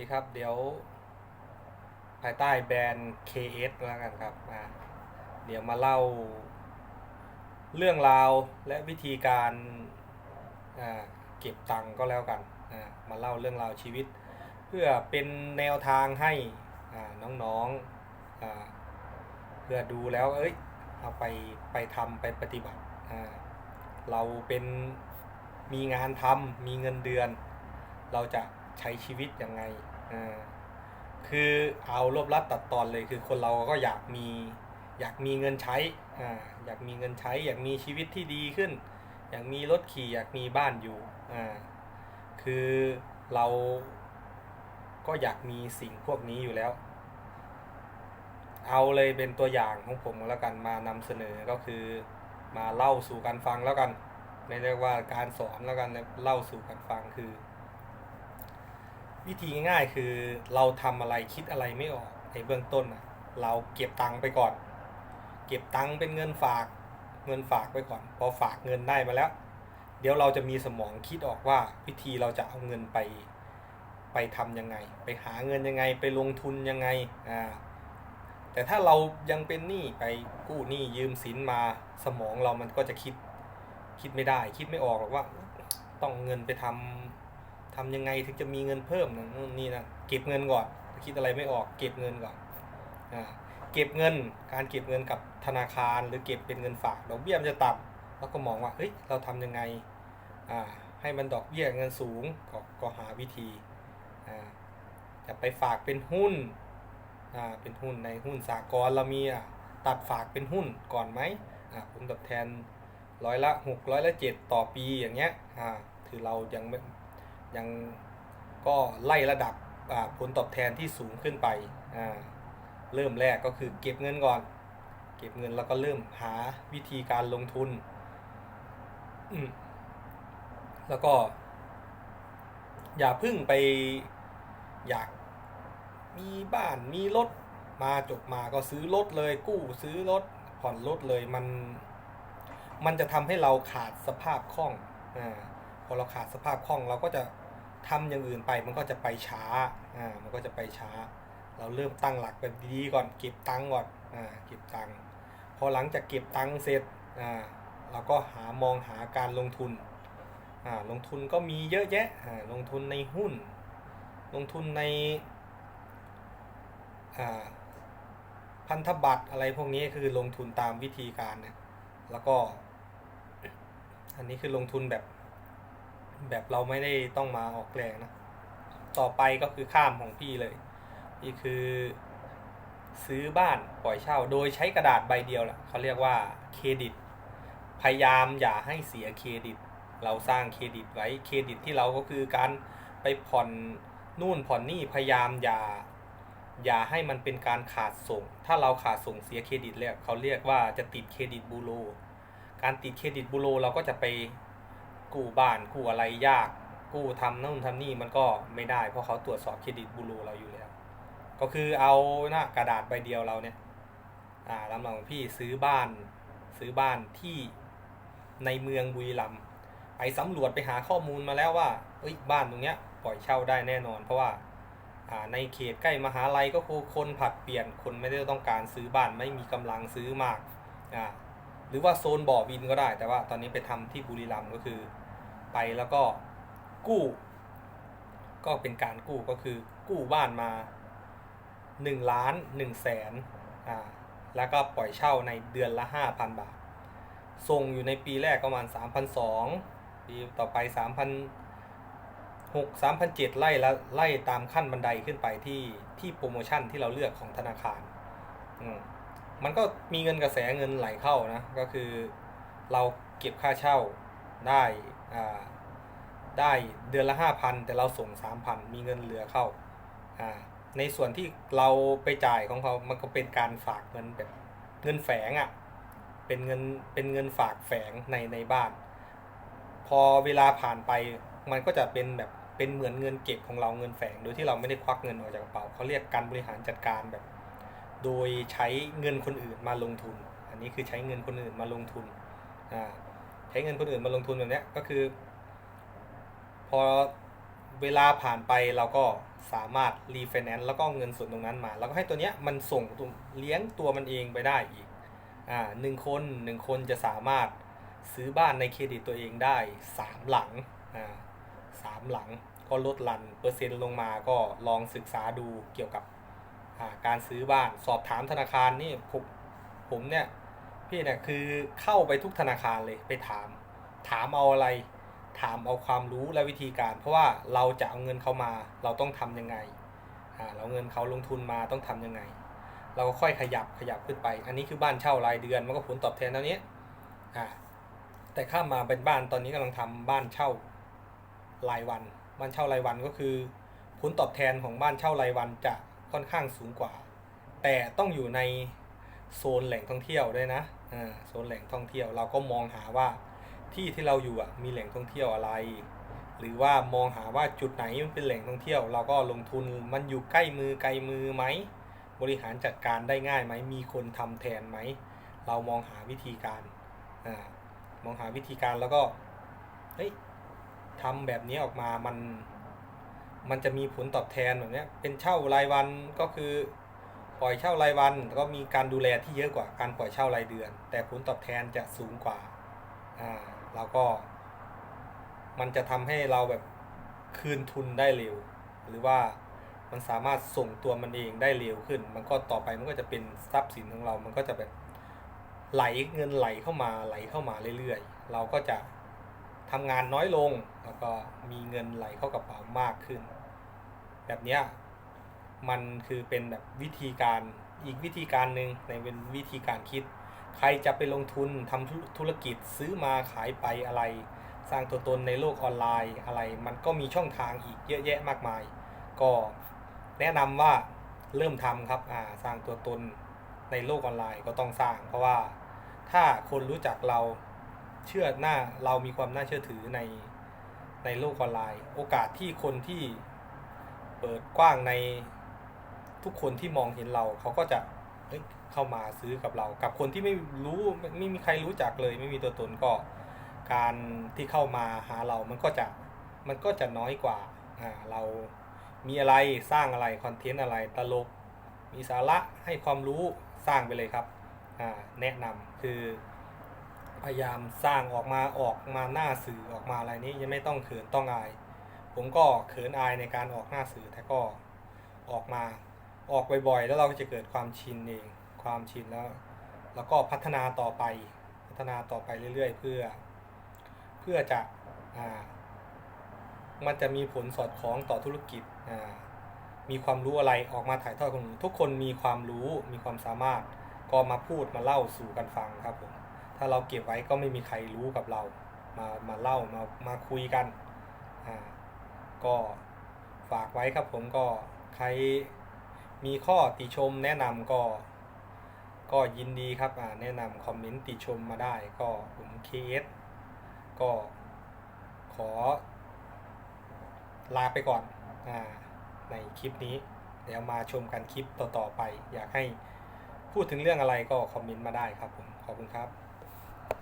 ดีครับ เดี๋ยว ภายใต้แบรนด์ KS แล้วกันครับอ่าเดี๋ยวมาเล่า เรื่องราวและวิธีการเก็บตังค์ก็แล้วกันมาเล่าเรื่องราวชีวิต เพื่อเป็นแนวทางให้น้องๆเพื่อดูแล้วเอ้ยเอาไปไปทำไปปฏิบัติเราเป็นมีงานทำมีเงินเดือน เราจะใช้ชีวิตยังไง คือเอารวบลัดตัดตอนเลยคือคนเราก็อยากมีอยากมีเงินใช้อ่าอยากมีเงินใช้ อยากมีชีวิตที่ดีขึ้น อยากมีรถขี่อยากมีบ้านอยู่อ่าคือเราก็อยากมีสิ่งพวกนี้อยู่แล้ว เอาเลยเป็นตัวอย่างของผมแล้วกันมานำเสนอก็คือมาเล่าสู่กันฟังแล้วกัน ไม่เรียกว่าการสอนแล้วกันเล่าสู่กันฟังคือ วิธีง่ายๆคือเราทำอะไรคิดอะไรไม่ออกในเบื้องต้นนะเราเก็บตังค์ไปก่อน เก็บตังค์เป็นเงินฝากเงินฝากไว้ก่อน พอฝากเงินได้มาแล้ว เดี๋ยวเราจะมีสมองคิดออกว่าวิธีเราจะเอาเงินไปไปทำยังไง ไปหาเงินยังไงไปลงทุนยังไงอ่าแต่ถ้าเรายังเป็นหนี้ไปกู้หนี้ยืมสินมาสมองเรามันก็จะคิดคิดไม่ได้ คิดไม่ออกหรอกว่า ต้องเงินไปทำ ทำยังไงถึงจะมีเงินเพิ่มนะนู่นนี่นะเก็บเงินก่อนคิดอะไรไม่ออกเก็บเงินก่อนอ่าเก็บเงินการเก็บเงินกับธนาคารหรือเก็บเป็นเงินฝากดอกเบี้ยมันจะต่ำแล้วก็มองว่าเฮ้ยเราทำยังไงอ่าให้มันดอกเบี้ยเงินสูงก็ก็หาวิธีอ่าจะไปฝากเป็นหุ้นอ่าเป็นหุ้นในหุ้นสากลเรามีอะตัดฝากเป็นหุ้นก่อนไหมอ่าผลตอบแทนร้อยละหกร้อยละเจ็ดต่อปีอย่างเงี้ยอ่าคือเรายัง ยังก็ไล่ระดับผลตอบแทนที่สูงขึ้นไป เริ่มแรกก็คือเก็บเงินก่อน เก็บเงินแล้วก็เริ่มหาวิธีการลงทุน แล้วก็ อย่าพึ่งไปอยากมีบ้านมีรถมาจบมาก็ซื้อรถเลยกู้ซื้อรถผ่อนรถเลยมัน มันจะทำให้เราขาดสภาพคล่อง อ่า พอเราขาดสภาพคล่องเราก็จะ ทำอย่างอื่นไปมันก็จะไปช้าอ่ามันก็จะไปช้า เราเริ่มตั้งหลักแบบดีๆก่อนเก็บตังก่อนอ่าเก็บตังพอหลังจากเก็บตังเสร็จอ่าเราก็หามองหาการลงทุนอ่าลงทุนก็มีเยอะแยะอ่าลงทุนในหุ้น ลงทุนในอ่าพันธบัตรอะไรพวกนี้คือลงทุนตามวิธีการนะแล้วก็ อันนี้คือลงทุนแบบ แบบเราไม่ได้ต้องมาออกแรงนะ ต่อไปก็คือข้ามของพี่เลย นี่คือ ซื้อบ้านปล่อยเช่า โดยใช้กระดาษใบเดียวแหละเขาเรียกว่าเครดิต พยายามอย่าให้เสียเครดิต เราสร้างเครดิตไว้เครดิตที่เราก็คือการไปผ่อนนู่นผ่อนนี่พยายามอย่าอย่าให้มันเป็นการขาดส่ง ถ้าเราขาดส่งเสียเครดิตแล้วเขาเรียกว่าจะติดเครดิตบูโร การติดเครดิตบูโรเราก็จะไป กู้บ้านกู้อะไรยาก กู้ทำนู่นทำนี่มันก็ไม่ได้ เพราะเขาตรวจสอบเครดิตบูโรเราอยู่แล้ว ก็คือเอาหน้ากระดาษใบเดียวเราเนี่ยอ่าลำหลังของพี่ซื้อบ้านซื้อบ้านที่ในเมืองบุรีรัมย์ไปสำรวจไปหาข้อมูลมาแล้วว่าเอ้ยบ้านตรงเนี้ยปล่อยเช่าได้แน่นอน เพราะว่าอ่าในเขตใกล้มหาลัยก็คือคนผัดเปลี่ยนคนไม่ได้ต้องการซื้อบ้านไม่มีกำลังซื้อมากอ่าหรือว่าโซนบ่อวินก็ได้ แต่ว่าตอนนี้ไปทำที่บุรีรัมย์ก็คือ ไปแล้วก็กู้ ก็เป็นการกู้ก็คือกู้บ้านมา1ล้าน1แสนอ่าแล้วก็ปล่อยเช่าในเดือนละ 5,000 บาท ส่งอยู่ในปีแรกประมาณ 3,200 ปีต่อไป3,600 3,700ไล่ละไล่ตามขั้นบันไดขึ้นไปที่ที่โปรโมชั่นที่เราเลือกของธนาคารมมันก็มีเงินกระแสเงินไหลเข้านะ ก็คือเราเก็บค่าเช่าได้ ได้เดือนละ5,000แต่เราส่ง3,000มีเงินเหลือเข้าอ่าในส่วนที่เราไปจ่ายของเขามันก็เป็นการฝากเงินแบบเงินแฝงอะ่ะเป็นเงินเป็นเงินฝากแฝงในในบ้าน พอเวลาผ่านไปมันก็จะเป็นแบบเป็นเหมือนเงินเก็บของเราเงินแฝง โดยที่เราไม่ได้ควักเงินออกจากกระเป๋าเขาเรียกการบริหารจัดการแบบ โดยใช้เงินคนอื่นมาลงทุน อันนี้คือใช้เงินคนอื่นมาลงทุนอ่า ใช้เงินคนอื่นมาลงทุนแบบนี้ก็คือ พอเวลาผ่านไปเราก็สามารถรีไฟแนนซ์แล้วก็เงินส่วนตรงนั้นมา แล้วก็ให้ตัวเนี้ยมันส่งตัวเลี้ยงตัวมันเองไปได้อีกอ่าหนึ่งคนหนึ่งคนจะสามารถซื้อบ้านในเครดิตตัวเองได้สามหลังอ่าสามหลังก็ลดลันเปอร์เซ็นต์ลงมาก็ลองศึกษาดูเกี่ยวกับการซื้อบ้านสอบถามธนาคารนี่ผมผมเนี่ย พี่เนี่ยคือเข้าไปทุกธนาคารเลยไปถาม ถามเอาอะไร ถามเอาความรู้และวิธีการ เพราะว่าเราจะเอาเงินเขามา เราต้องทำยังไงเราเงินเขาลงทุนมาต้องทำยังไง เราก็ค่อยขยับขยับขึ้นไป อันนี้คือบ้านเช่ารายเดือนมันก็ผลตอบแทนเท่านี้แต่ข้ามมาเป็นบ้านตอนนี้กำลังทำบ้านเช่ารายวัน บ้านเช่ารายวันก็คือผลตอบแทนของบ้านเช่ารายวันจะค่อนข้างสูงกว่า แต่ต้องอยู่ในโซนแหล่งท่องเที่ยวด้วยนะ โซนแหล่งท่องเที่ยวเราก็มองหาว่าที่ที่เราอยู่อะมีแหล่งท่องเที่ยวอะไร หรือว่ามองหาว่าจุดไหนมันเป็นแหล่งท่องเที่ยว เราก็ลงทุนมันอยู่ใกล้มือไกลมือไหมบริหารจัดการได้ง่ายไหมมีคนทำแทนไหมเรามองหาวิธีการอ่ามองหาวิธีการแล้วก็เฮ้ยทำแบบนี้ออกมามันมันจะมีผลตอบแทนแบบนี้เป็นเช่ารายวันก็คือ ปล่อยเช่ารายวันก็มีการดูแลที่เยอะกว่าการปล่อยเช่ารายเดือน แต่ผลตอบแทนจะสูงกว่าอ่าแล้วก็ มันจะทำให้เราแบบคืนทุนได้เร็ว หรือว่ามันสามารถส่งตัวมันเองได้เร็วขึ้น มันก็ต่อไปมันก็จะเป็นทรัพย์สินของเรา มันก็จะแบบไหลเงินไหลเข้ามาไหลเข้ามาเรื่อยๆ เราก็จะทำงานน้อยลงแล้วก็มีเงินไหลเข้ากระเป๋ามากขึ้น แบบเนี้ย มันคือเป็นแบบวิธีการอีกวิธีการหนึ่งในเป็นวิธีการคิด ใครจะไปลงทุนทำธุธุรกิจซื้อมาขายไปอะไร สร้างตัวตนในโลกออนไลน์อะไร มันก็มีช่องทางอีกเยอะแยะมากมาย ก็แนะนำว่าเริ่มทำครับอ่าสร้างตัวตนในโลกออนไลน์ก็ต้องสร้าง เพราะว่าถ้าคนรู้จักเราเชื่อหน้าเรามีความน่าเชื่อถือในในโลกออนไลน์ โอกาสที่คนที่เปิดกว้างใน ทุกคนที่มองเห็นเราเขาก็จะเฮ้ยเข้ามาซื้อกับเรา กับคนที่ไม่รู้ไม่มีใครรู้จักเลย ไม่มีตัวตนก็ การที่เข้ามาหาเรา มันก็จะมันก็จะน้อยกว่าอ่าเรามีอะไรสร้างอะไรคอนเทนต์อะไรตลก มีสาระให้ความรู้สร้างไปเลยครับอ่าแนะนำคือพยายามสร้างออกมาออกมาหน้าสื่อออกมาอะไรนี้ยังไม่ต้องเขินต้องอาย ผมก็เขินอายในการออกหน้าสื่อแต่ก็ออกมา ออกบ่อยๆ แล้วเราก็จะเกิดความชินเองความชินแล้ว แล้วก็พัฒนาต่อไปพัฒนาต่อไปเรื่อย ๆ เพื่อ เพื่อจะอ่ามันจะมีผลสอดคล้องต่อธุรกิจอ่ามีความรู้อะไรออกมาถ่ายทอดคนอื่นทุกคนมีความรู้มีความสามารถ ก็มาพูดมาเล่าสู่กันฟังครับผมถ้าเราเก็บไว้ก็ไม่มีใครรู้กับเรา มามาเล่ามามาคุยกันอ่าก็ฝากไว้ครับผมก็ใคร มีข้อติชมแนะนำก็ก็ยินดีครับแนะนำคอมเมนต์ติชมมาได้ก็ผม KS ก็ขอ ลาไปก่อนอในคลิปนี้ เดี๋ยวมาชมกันคลิปต่อๆไป อยากให้พูดถึงเรื่องอะไรก็คอมเมนต์มาได้ครับผม ขอบคุณครับ